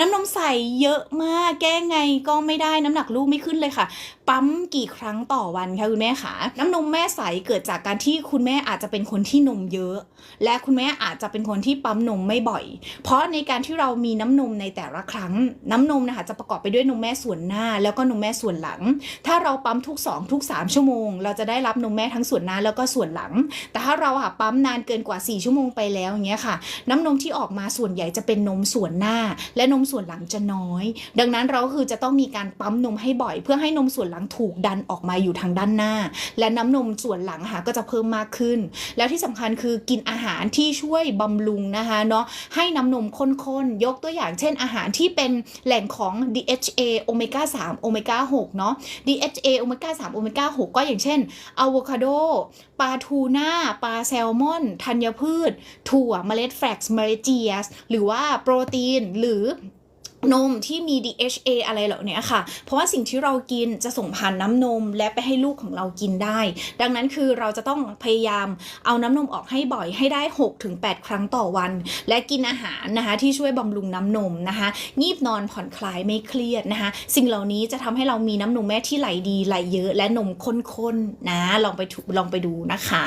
น้ำนมใสเยอะมาก แก้ไงก็ไม่ได้น้ำหนักลูกไม่ขึ้นเลยค่ะ ปั๊มกี่ครั้งต่อวันคะคุณแม่คะน้ำนมแม่ใสเกิดจากการที่คุณแม่อาจจะเป็นคนที่นมเยอะ และคุณแม่อาจจะเป็นคนที่ปั๊มนมไม่บ่อย เพราะในการที่เรามีน้ำนมในแต่ละครั้ง น้ำนมนะคะจะประกอบไปด้วยนมแม่ส่วนหน้า แล้วก็นมแม่ส่วนหลัง ถ้าเราปั๊มทุก 2 ทุก 3 ชั่วโมง เราจะได้รับนมแม่ทั้งส่วนหน้าแล้วก็ส่วนหลัง แต่ถ้าเราอะปั๊มนานเกินกว่า 4 ชั่วโมงไปแล้วอย่างเงี้ยค่ะ น้ำนมที่ออกมาส่วนใหญ่จะเป็นนมส่วนหน้า และนมส่วนหลังจะน้อย ดังนั้นเราคือจะต้องมีการปั๊มนมให้บ่อย เพื่อให้นมส่วนหลังถูกดันออกมาอยู่ทางด้านหน้า และน้ำนมส่วนหลังค่ะก็จะเพิ่มมากขึ้น แล้วที่สำคัญคือกินอาหารที่ช่วยบำรุงนะคะเนาะให้น้ำนมข้นๆยกตัวอย่างเช่นอาหารที่เป็นแหล่งของ DHA โอเมก้า3โอเมก้า6เนาะ DHA โอเมก้า3โอเมก้า6ก็อย่างเช่นอะโวคาโดปลาทูน่าปลาแซลมอน ธัญพืช ถั่วเมล็ดแฟลกซ์เมล็ดเจียส หรือว่าโปรตีนหรือ นมที่มี DHA อะไรเหล่านี้ค่ะ เพราะว่าสิ่งที่เรากินจะส่งผ่านน้ำนมและไปให้ลูกของเรากินได้ ดังนั้นคือเราจะต้องพยายามเอาน้ำนมออกให้บ่อยให้ได้ 6-8 ครั้งต่อวัน และกินอาหารนะคะที่ช่วยบำรุงน้ำนมนะคะ งีบนอนผ่อนคลายไม่เครียดนะคะ สิ่งเหล่านี้จะทำให้เรามีน้ำนมแม่ที่ไหลดีไหลเยอะ และนมข้นๆนะ ลองไปลองไปดูนะคะ